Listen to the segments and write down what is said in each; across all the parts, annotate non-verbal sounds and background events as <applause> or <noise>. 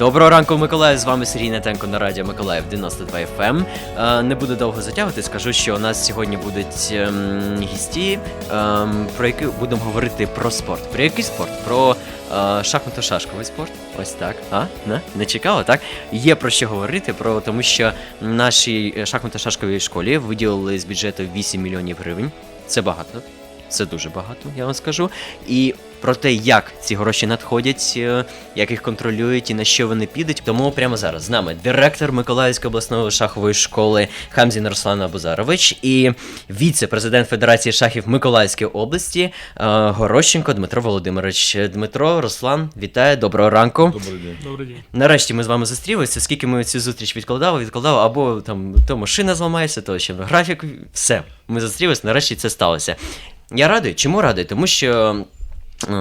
Доброго ранку, Миколаїв. З вами Сергій Нетенко на радіо Миколаїв 92 FM. Е, Не буду довго затягувати. Скажу, що у нас сьогодні будуть ем, гісті, ем, про які будемо говорити про спорт. Про який спорт? Про е, шахмато-шашковий спорт. Ось так. А? Не? Не чекало, так? Є про що говорити, про тому що нашій е, шахмато-шашковій школі виділили з бюджету 8 мільйонів гривень. Це багато. Це дуже багато, я вам скажу. І про те, як ці гроші надходять, е, як їх контролюють і на що вони підуть. Тому прямо зараз з нами директор Миколаївської обласної шахової школи Хамзін Руслан Абузарович і віце-президент Федерації шахів Миколаївської області е, Горощенко Дмитро Володимирович. Дмитро, Руслан, вітаю, доброго ранку. Добрий день. Добрий день. Нарешті ми з вами зустрілися, скільки ми цю зустріч відкладали, відкладали, або там то машина зламається, то ще графік. Все, ми зустрілися, нарешті це сталося. Я радий. Чому радий? Тому що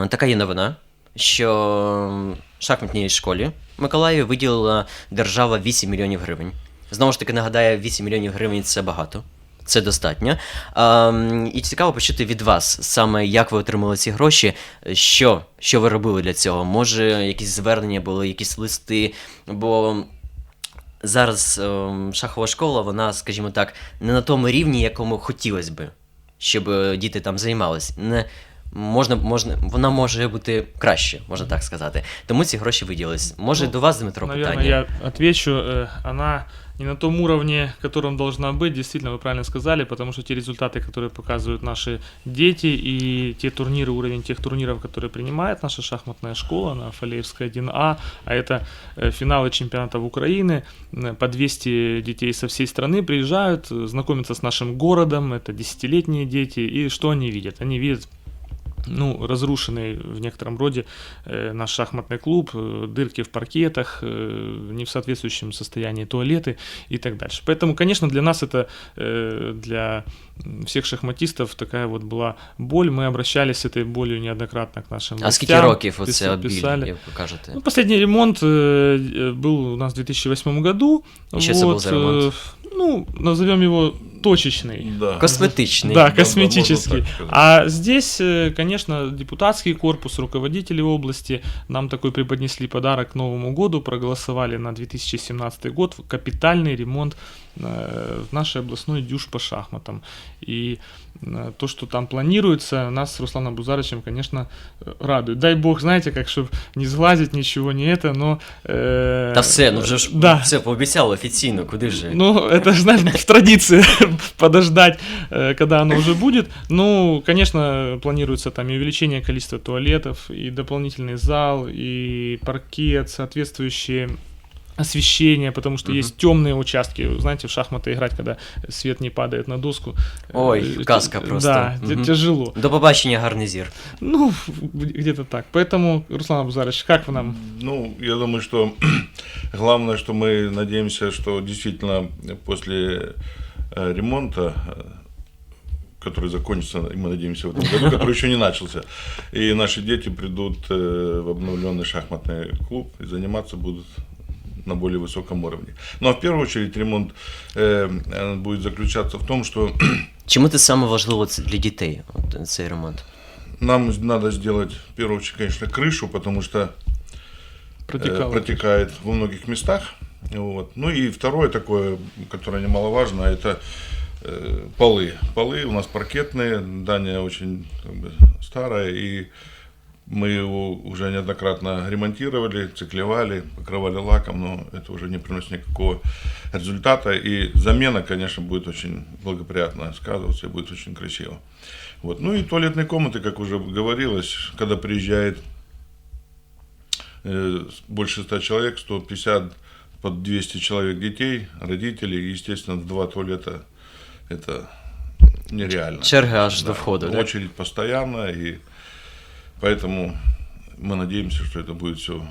така є новина, що шахматній школі Миколаєві виділила держава 8 мільйонів гривень. Знову ж таки, нагадаю, 8 мільйонів гривень це багато. Це достатньо. Ем, і цікаво почути від вас саме, як ви отримали ці гроші, що, що ви робили для цього? Може, якісь звернення були, якісь листи, бо зараз ем, шахова школа, вона, скажімо так, не на тому рівні, якому хотілося би, щоб е, діти там займались. Не, можна, можна, вона може бути краще, можна так сказати. Тому ці гроші виділились. Може, Ну, до вас, Дмитро, Наверное, питання? я отвечу. Э, Она не на том уровне, которым должна быть. Действительно, вы правильно сказали, потому что те результаты, которые показывают наши дети, и те турниры, уровень тех турниров, которые принимает наша шахматная школа на Фалеевской 1А, а это э, финалы чемпионатов Украины, э, по 200 детей со всей страны приезжают, э, знакомятся с нашим городом, это десятилетние дети, и что они видят? Они видят ну, разрушенный в некотором роде э, наш шахматный клуб, э, дырки в паркетах, э, не в соответствующем состоянии туалеты и так дальше. Поэтому, конечно, для нас это, э, для м, всех шахматистов такая вот была боль. Мы обращались с этой болью неоднократно к нашим А скільки властям, років пис- оце біль, писали. як ви кажете? Ну, последний ремонт э, э, был у нас в 2008 году. И что это был за ремонт? э, Ну, назовем его точечный. Да. Косметичний. Да, Да, да, косметический. так сказать. а здесь, э, конечно, депутатский корпус, руководители области нам такой преподнесли подарок к Новому году, проголосовали на 2017 год в капитальный ремонт в нашей областной дюш по шахматам. И э, то, что там планируется, нас с Русланом Бузарычем, конечно, э, радует. Дай бог, знаете, как, чтобы не сглазить ничего, не это, но... э, Та все, ну вже ж Да. все пообіцяли офіційно, куди ж? ну, это, знаете, в традиции <laughs> подождать, э, когда оно уже будет. Ну, конечно, планируется там и увеличение количества туалетов, и дополнительный зал, и паркет, соответствующие освещение, потому что Мгм. есть темные участки. Знаете, в шахматы играть, когда свет не падает на доску. Ой, э, казка т- просто. Да, Мгм. тяжело. До побачення, гарний зір. Ну, где-то так. Поэтому, Руслан Абузарович, как вы нам? Ну, я думаю, что <clears throat> главное, что мы надеемся, что действительно после э, ремонта, э, который закончится, и мы надеемся, в этом году, <laughs> который еще не начался, и наши дети придут в обновленный шахматный клуб и заниматься будут на более высоком уровне. Ну а в первую очередь ремонт э, э, будет заключаться в том, что Чому це саме важливо для дітей, от, цей ремонт? нам надо сделать в первую очередь, конечно, крышу, потому что э, Протекало. протекает во многих местах. Вот. Ну и второе такое, которое немаловажно, это э, полы. Полы у нас паркетные, здание очень как бы, старое, и мы его уже неоднократно ремонтировали, циклевали, покрывали лаком, но это уже не приносит никакого результата. И замена, конечно, будет очень благоприятно сказываться и будет очень красиво. Вот. Ну и туалетные комнаты, как уже говорилось, когда приезжает э, больше 100 человек, 150 под 200 человек детей, родителей, естественно, два туалета это нереально. Черги аж до входу, да? Очередь постоянная, и поэтому мы надеемся, что это будет все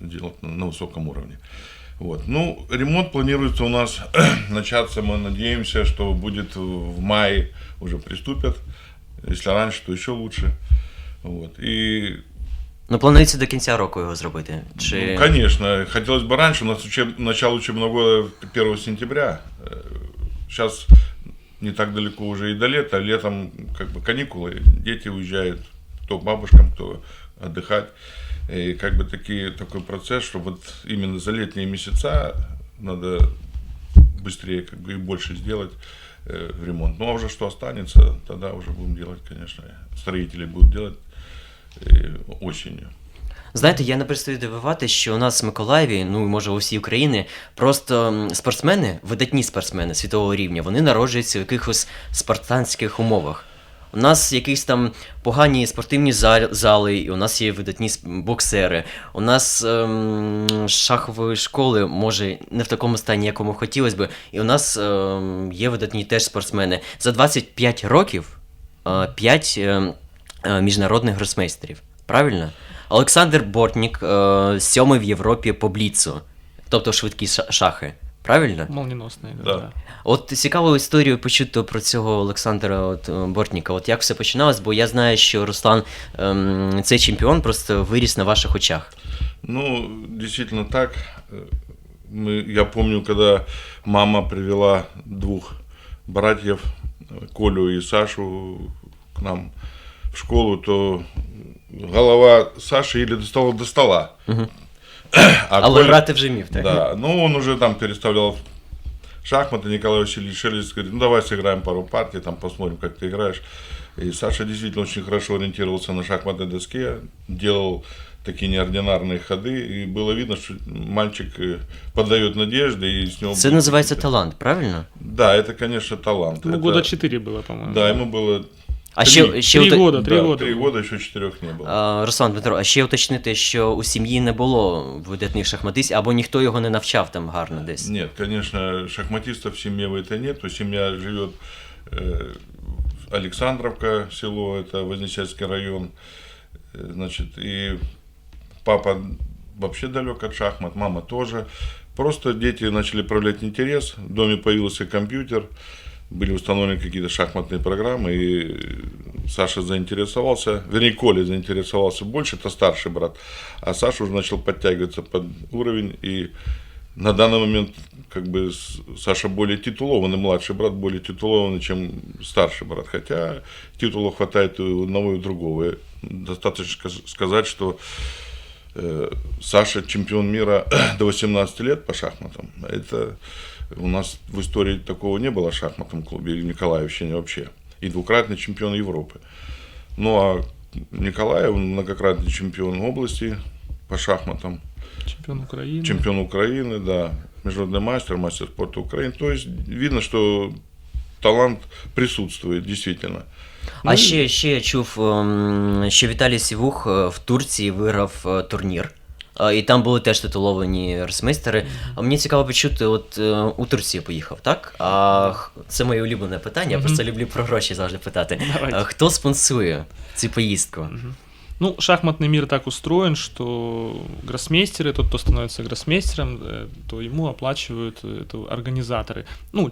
делать на, высоком уровне. Вот. Ну, ремонт планируется у нас <clears throat> начаться, мы надеемся, что будет в мае уже приступят. Если раньше, то еще лучше. Вот. И Ну, планується до кінця року його зробити. Чи... ну, конечно, хотелось бы раньше, у нас учеб... начало учебного года 1 сентября. Сейчас не так далеко уже и до лета. Летом как бы каникулы, дети уезжают кто к бабушкам, кто отдыхать. И как бы таки, такой процесс, что вот именно за летние месяца надо быстрее как бы и больше сделать э, в ремонт. Ну а уже что останется, тогда уже будем делать, конечно, строители будут делать э, осенью. Знаєте, я не перестаю дивувати, що у нас в Миколаєві, ну і може у всій Україні, просто м, спортсмени, видатні спортсмени світового рівня, вони народжуються в якихось спартанських умовах. У нас якісь там погані спортивні зали, і у нас є видатні боксери. У нас ем, шахової школи, може, не в такому стані, якому хотілося би. І у нас ем, є видатні теж спортсмени. За 25 років 5 міжнародних гросмейстерів. Правильно? Олександр Бортнік, е, сьомий в Європі по бліцу, тобто швидкі ша- шахи. Правильно? Молниеносная игра, Да. да. От цікаву історію почути про цього Олександра от, е, Бортніка. От як все починалось, бо я знаю, що Руслан, ем, цей чемпіон, просто виріс на ваших очах. Ну, действительно так. Э, Мы, я помню, когда мама привела двух братьев, э, Колю и Сашу, к нам в школу, то голова Саши еле достала до стола. А Але Коля- грати вже так? Да, ну он уже там переставлял шахматы, Николай Васильевич Шелест говорит, ну давай сыграем пару партий, там посмотрим, как ты играешь. И Саша действительно очень хорошо ориентировался на шахматной доске, делал такие неординарные ходы, и было видно, что мальчик э, поддает надежды, и с него... Це називається какие-то- талант, правильно? Да, это, конечно, талант. Ну, Это- года 4 было, по-моему. Да, ему было А Три- ще, ще три уто- года, три да, года. три года, еще четырех не было. А, Руслан Дмитро, а ще уточнити, що у сім'ї не було видатних шахматистів, або ніхто його не навчав там гарно десь. Нет, конечно, шахматистов в семье в этой нет. Семья живет э, Александровка, село, это Вознесенский район. Э, Значит, и папа вообще далек от шахмат, мама тоже. Просто дети начали проявлять интерес, в доме появился компьютер, Были установлены какие-то шахматные программы, и Саша заинтересовался, вернее, Коля заинтересовался больше, это старший брат, а Саша уже начал подтягиваться под уровень, и на данный момент как бы Саша более титулованный, младший брат более титулованный, чем старший брат, хотя титулов хватает и у одного, и у другого. И Достаточно сказ- сказать, что э, Саша чемпион мира <clears throat> до 18 лет по шахматам. Это у нас в истории такого не было в шахматном клубе, и в Николаевщине вообще. И двукратный чемпион Европы. Ну а Николаев многократный чемпион области по шахматам, Чемпион Украины. чемпион Украины, да, международный мастер, мастер спорта Украины. То есть видно, что талант присутствует действительно. А ще, ще я чув, ем, що Віталій Сівух е, в Турції виграв е, турнір. Е, І там були теж титуловані росмейстери. А мені цікаво почути, от е, у Турцію поїхав, так? А це моє улюблене питання, я просто люблю про гроші завжди питати. Давайте. Хто спонсує цю поїздку? Ну, шахматный мир так устроен, что гроссмейстеры, тот, кто становится гроссмейстером, э, то ему оплачивают э, это организаторы. Ну,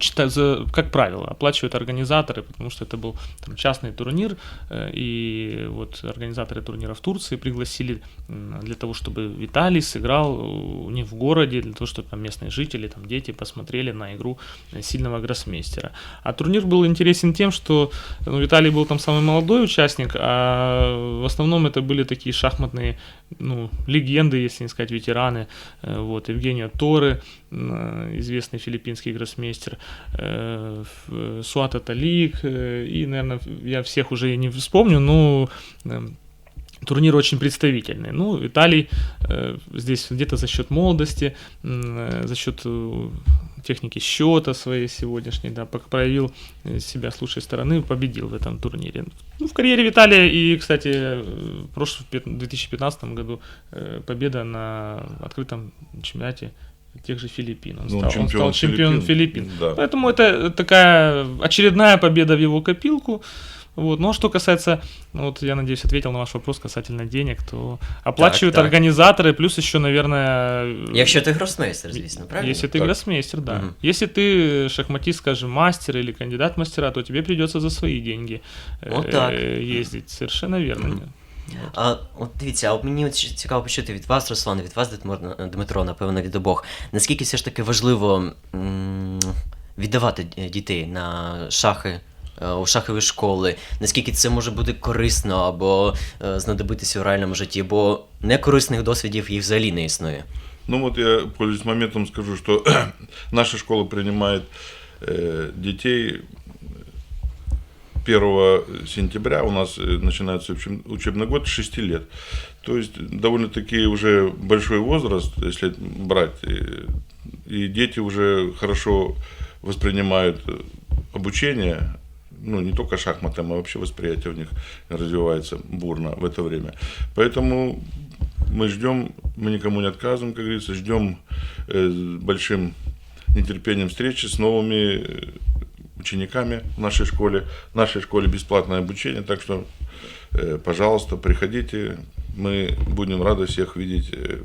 как правило, оплачивают организаторы, потому что это был там, частный турнир, э, и вот организаторы турнира в Турции пригласили для того, чтобы Виталий сыграл у них в городе, для того, чтобы там местные жители, там дети посмотрели на игру сильного гроссмейстера. А турнир был интересен тем, что ну, Виталий был там самый молодой участник, а в основном это были такие шахматные ну, легенды, если не сказать ветераны. Э, Вот, Евгения Торы, э, известный филиппинский гроссмейстер, э, Суата Талик, и, наверное, я всех уже не вспомню, но эм, турнир очень представительный. Ну, Виталий э, здесь где-то за счет молодости, э, за счет э, техники счета своей сегодняшней, да, проявил э, себя с лучшей стороны, победил в этом турнире. Ну, в карьере Виталия и, кстати, э, в прошлом в пят- 2015 году э, победа на открытом чемпионате тех же Филиппин. Он, Ну, стал, он чемпион стал чемпион Филиппин, Филиппин. да. Поэтому это такая очередная победа в его копилку. Вот. Ну а что касается, ну, вот я надеюсь, ответил на ваш вопрос касательно денег, то оплачивают так. организаторы, плюс еще, наверное, Якщо ти гросмейстер, звісно, правильно? если ты Так. гроссмейстер, да. Мгм. Если ты шахматист, скажем, мастер или кандидат в мастера, то тебе придется за свои деньги э, Вот так. ездить. Совершенно верно. Мгм. А от дивіться, а от мені от ще цікаво почути від вас, Руслан, від вас, Дмитро- Дмитро, напевно, від обох. Наскільки все ж таки важливо м, віддавати д- дітей на шахи е, у шахові школи, наскільки це може бути корисно або е, знадобитися у реальному житті, бо некорисних досвідів їх взагалі не існує. Ну вот я, пользуясь моментом, скажу, что <clears throat> наша школа принимает э, детей 1 сентября, у нас э, начинается учеб- учебный год с 6 лет. То есть довольно-таки уже большой возраст, если брать, э, и дети уже хорошо воспринимают э, обучение, ну, не только шахматам, а вообще восприятие у них развивается бурно в это время. Поэтому мы ждем, мы никому не отказываем, как говорится, ждем э, с большим нетерпением встречи с новыми э, учениками в нашей школе. В нашей школе бесплатное обучение, так что, э, пожалуйста, приходите, мы будем рады всех видеть э,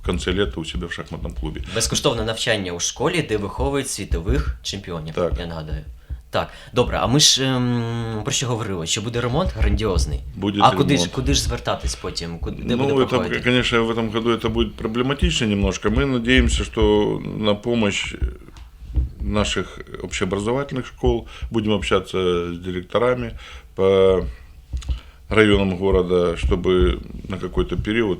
в конце лета у себя в шахматном клубе. Безкоштовне навчання у школі, де виховують світових чемпіонів. Так. Я нагадаю. Так, добре, а ми ж ем, про що говорили? Що буде ремонт грандіозний. Будет а куди ж, ремонт. куди ж звертатись потім? Куди, де буде ну, это, проходити? конечно, в этом году это будет проблематично немножко. Мы надеемся, что на помощь наших общеобразовательных школ будем общаться с директорами по районам города, чтобы на какой-то период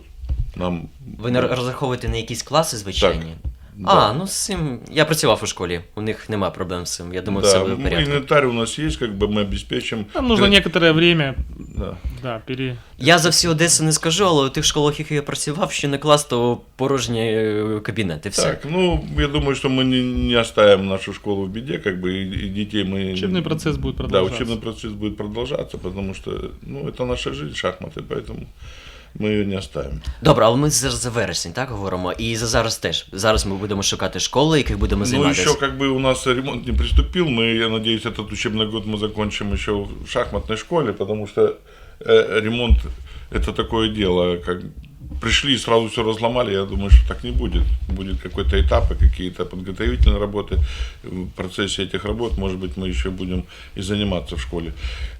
нам... Ви не розраховуєте на якісь класи звичайні? Да. А, ну з цим. Я працював у школі, у них нема проблем з цим. Я думаю, все Да, буде в ну, порядку. инвентарь у нас есть, как бы мы обеспечим. Нам нужно Тре- некоторое время, Да. да, пере... Я за всю Одесу не скажу, але у тих школах, які я працював, що не клас, то порожні е, кабінети. Все. Так, ну, я думаю, что мы не, не оставим нашу школу в беде, как бы, и, и детей мы... Учебный процесс будет Да, продолжаться. учебный процесс будет продолжаться, потому что, ну, это наша жизнь, шахматы, поэтому Мы ее не оставим. Добре, але ми зараз за вересень, так говоримо. І за зараз теж. Зараз ми будемо шукати школи, яких будемо Ну, займатися. еще как бы у нас ремонт не приступил, мы, я надеюсь, этот учебный год мы закончим еще в шахматной школе, потому что э, ремонт это такое дело, как пришли и сразу все разломали, я думаю, что так не будет. Будет какой-то этап, и какие-то подготовительные работы. В процессе этих работ, может быть, мы еще будем и заниматься в школе.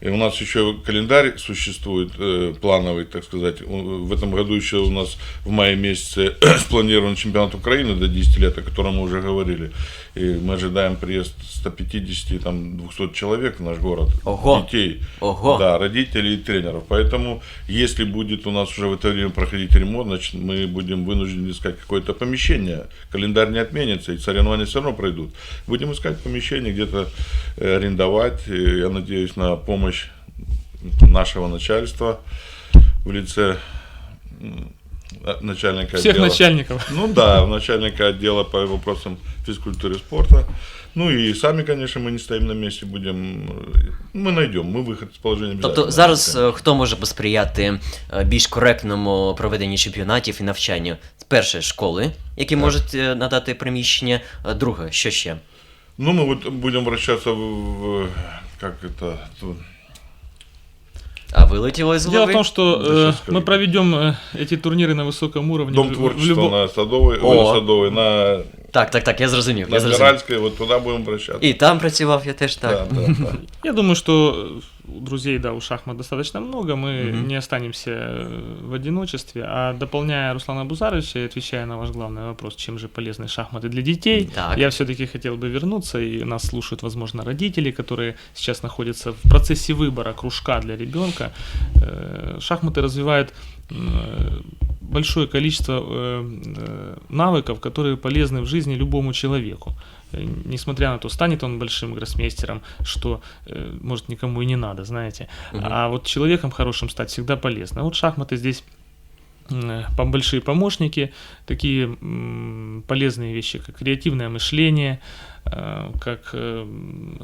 И у нас еще календарь существует, э, плановый, так сказать. В этом году еще у нас в мае месяце <clears throat> спланирован чемпионат Украины до 10 лет, о котором мы уже говорили. И мы ожидаем приезд 150, там, 200 человек в наш город. Ого. Детей. Ого. Да, родителей и тренеров. Поэтому, если будет у нас уже в это время проходить ремонт, значит, мы будем вынуждены искать какое-то помещение. Календарь не отменится, и соревнования все равно пройдут. Будем искать помещение, где-то э, арендовать. Я надеюсь на помощь нашего начальства в лице начальника Всех отдела. начальников. Ну да, начальника отдела по вопросам физкультуры и спорта. Ну и сами, конечно, мы не стоим на месте, будем... э, Мы найдем, мы выход из положения обязательно Тобто зараз найдем. е, хто може посприяти е, більш коректному проведенну чемпіонатів і навчанню? Перше школи, які можуть е, надати приміщення. Е, Друге, що ще? Ну, мы вот будем вращаться в... в- как А вилетіло із Дело голови? в том, что э, мы проведем э, эти турниры на высоком уровне. Дом в- в творчества любом- на Садовой, О. ой, на Садовой, на, Так, так, так, я зрозумів. на Я зрозумів. Сбиральской, вот туда будем вращаться. І там працював я теж так. Да, да, да. <laughs> Я думаю, что э, у друзей, да, у шахмат достаточно много, мы Мгм. не останемся э, в одиночестве. А дополняя Руслана Бузаровича и отвечая на ваш главный вопрос, чем же полезны шахматы для детей, Так. я все-таки хотел бы вернуться, и нас слушают, возможно, родители, которые сейчас находятся в процессе выбора кружка для ребенка. Э, Шахматы развивают м, э, большое количество э, э, навыков, которые полезны в жизни любому человеку. Э, Несмотря на то, станет он большим гроссмейстером, что, э, может, никому и не надо, знаете. Мгм. А вот человеком хорошим стать всегда полезно. Вот шахматы здесь большие помощники, такие полезные вещи, как креативное мышление, э, как э,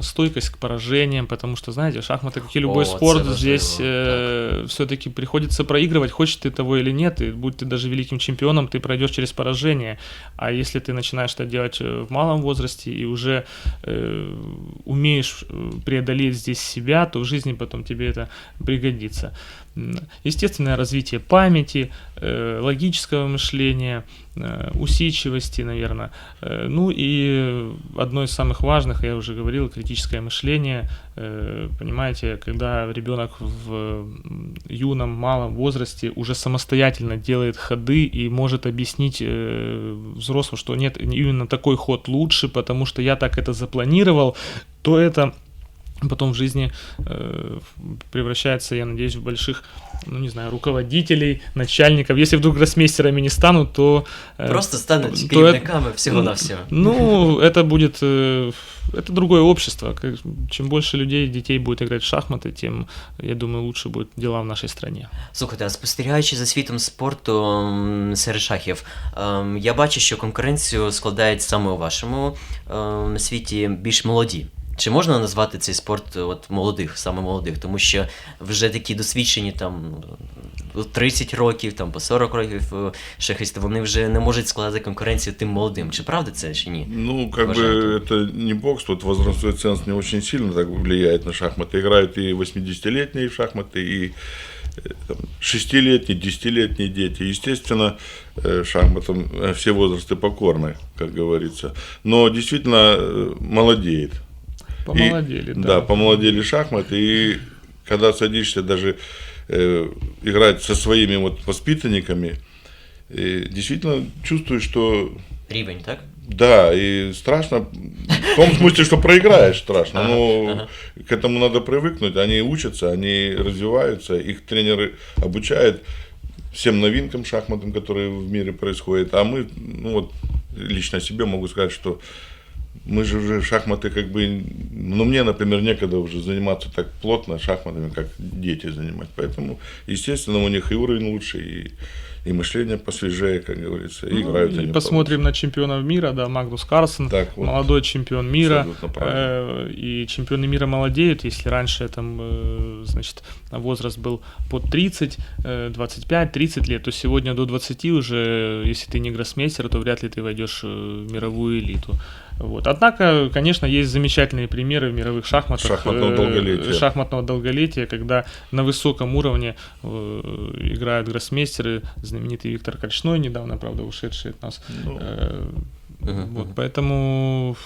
стойкость к поражениям, потому что, знаете, шахматы, как и любой О, спорт, здесь важливо, все-таки приходится проигрывать, хочешь ты того или нет, и будь ты даже великим чемпионом, ты пройдешь через поражение. А если ты начинаешь это делать э, в малом возрасте и уже э, умеешь э, преодолеть здесь себя, то в жизни потом тебе это пригодится. Естественное развитие памяти, э, логического мышления, э, усидчивости, наверное. Э, Ну и одно из самых важных, я уже говорил, критическое мышление. Э, Понимаете, когда ребенок в юном, малом возрасте уже самостоятельно делает ходы и может объяснить э, взрослому, что нет, именно такой ход лучше, потому что я так это запланировал, то это потом в жизни э, превращается, я надеюсь, в больших, ну не знаю, руководителей, начальников. Если вдруг гроссмейстерами не станут, то... э, Просто стануть то керівниками всього на всього. ну, это будет, э, это другое общество. Как- Чем больше людей, детей будет играть в шахматы, тем, я думаю, лучше будут дела в нашей стране. Слухайте, а спостерігаючи за світом спорту м, серед шахів, ем, я бачу, що конкуренцію складають саме у вашому ем, світі більш молоді. Чи можна назвати цей спорт е, от молодих, саме молодих? Тому що вже такі досвідчені там у 30 років, там по 40 років е, шахисти, вони вже не можуть складати конкуренцію тим молодим. Чи правда це чи ні? Ну, как Уважаю. бы это не бокс, тут возрастной ценз не очень сильно так влияет на шахматы. Играют и 80-летние в шахматы, и э, там, 6-летние, 10-летние дети. Естественно, э, шахматам э, все возрасты покорны, как говорится. Но действительно э, молодеет. Помолодели, И- да. Да, помолодели шахматы. И когда садишься даже э, играть со своими вот воспитанниками, э, действительно чувствуешь, что Рівень, так? да, и страшно. В том смысле, что проиграешь страшно. Но ага. к этому надо привыкнуть. Они учатся, они развиваются, их тренеры обучают всем новинкам шахматам, которые в мире происходят. А мы, ну вот, лично о себе могу сказать, что мы же уже шахматы как бы, ну мне, например, некогда уже заниматься так плотно шахматами, как дети занимать. Поэтому, естественно, у них и уровень лучше, и, и мышление посвежее, как говорится, и Ну, играют и они посмотрим на чемпионов мира, да, Магнус Карлсон, Так, вот. молодой чемпион мира, э, и чемпионы мира молодеют, если раньше там, э, значит, возраст был под 30, э, 25-30 лет, то сегодня до 20 уже, если ты не гроссмейстер, то вряд ли ты войдешь э, в мировую элиту. Вот. Однако, конечно, есть замечательные примеры в мировых шахматах. Шахматного э, долголетия. шахматного долголетия, когда на высоком уровне э, играют гроссмейстеры, знаменитый Виктор Кольчной, недавно, правда, ушедший от нас. Ну, Э, Мгм, Вот, поэтому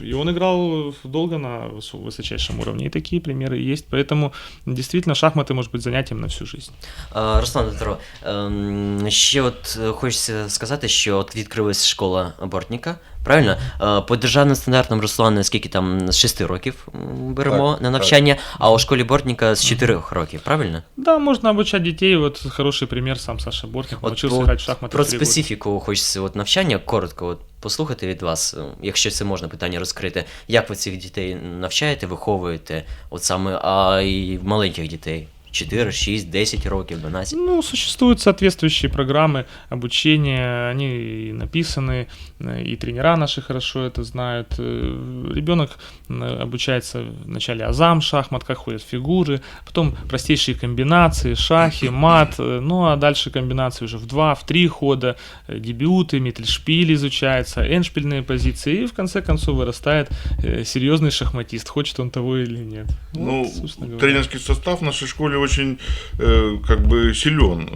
и он играл долго на высо- высочайшем уровне, и такие примеры есть. Поэтому действительно шахматы может быть занятием на всю жизнь. А, Руслан Петро, ем, ще от хочеться сказати, що от відкрилась школа бортника, правильно? Е, По державним стандартам Руслан, скільки там з 6 років беремо Так, на так. навчання, а у школі бортника з 4 років, правильно? Да, можно обучать детей. Вот хороший пример сам Саша Бортник От научился про- в шахматы. Про специфіку хочеться от навчання коротко от послухати від вас, е, якщо це можна питання розкрити. Як ви цих дітей навчаєте, виховуєте, от саме, а і маленьких дітей? 4, 6, 10 років, 12. Ну, существуют соответствующие программы обучения, они и написаны, и тренера наши хорошо это знают. Э, Ребенок обучается вначале азам, шахмат, как ходят фигуры, потом простейшие комбинации, шахи, <laughs> мат, э, ну а дальше комбинации уже в два, в три хода, э, дебюты, миттельшпиль изучается, эншпильные позиции, и в конце концов вырастает серьезный шахматист, хочет он того или нет. Вот, Ну, говоря. тренерский состав в нашей школе очень э, как бы силен.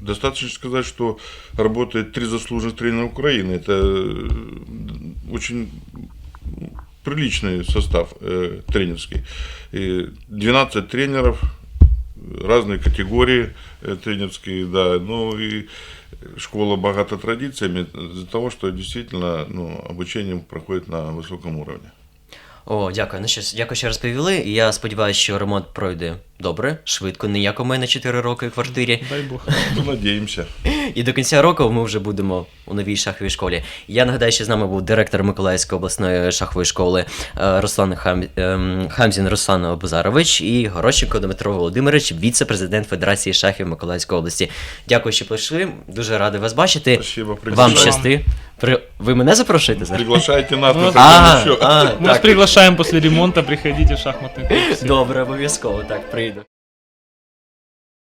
Достаточно сказать, что работает три заслуженных тренера Украины. Это э, очень приличный состав э, тренерский. И 12 тренеров, разные категории э, тренерские, да. Ну и школа богата традициями из-за того, что действительно ну, обучение проходит на высоком уровне. О, дякую. Ну що ж, дякую, що розповіли. І Я сподіваюся, що ремонт пройде добре, швидко, не як у мене 4 роки в квартирі. Дай бог. Ну, надеемся. І до кінця року ми вже будемо у новій шаховій школі. Я нагадаю, що з нами був директор Миколаївської обласної шахової школи е, Руслан Хам... ем, Хамзін Руслан Базарович і Горощенко Дмитро Володимирович, віце-президент Федерації шахів Миколаївської області. Дякую, що прийшли. Дуже радий вас бачити. Спасибо, Вам щасти. При... Ви мене запрошуєте зараз? Приглашайте нас Ну, на А, Мы вас так. приглашаем после ремонта, приходите в шахматный <laughs> клуб. Добре, обов'язково так прийду.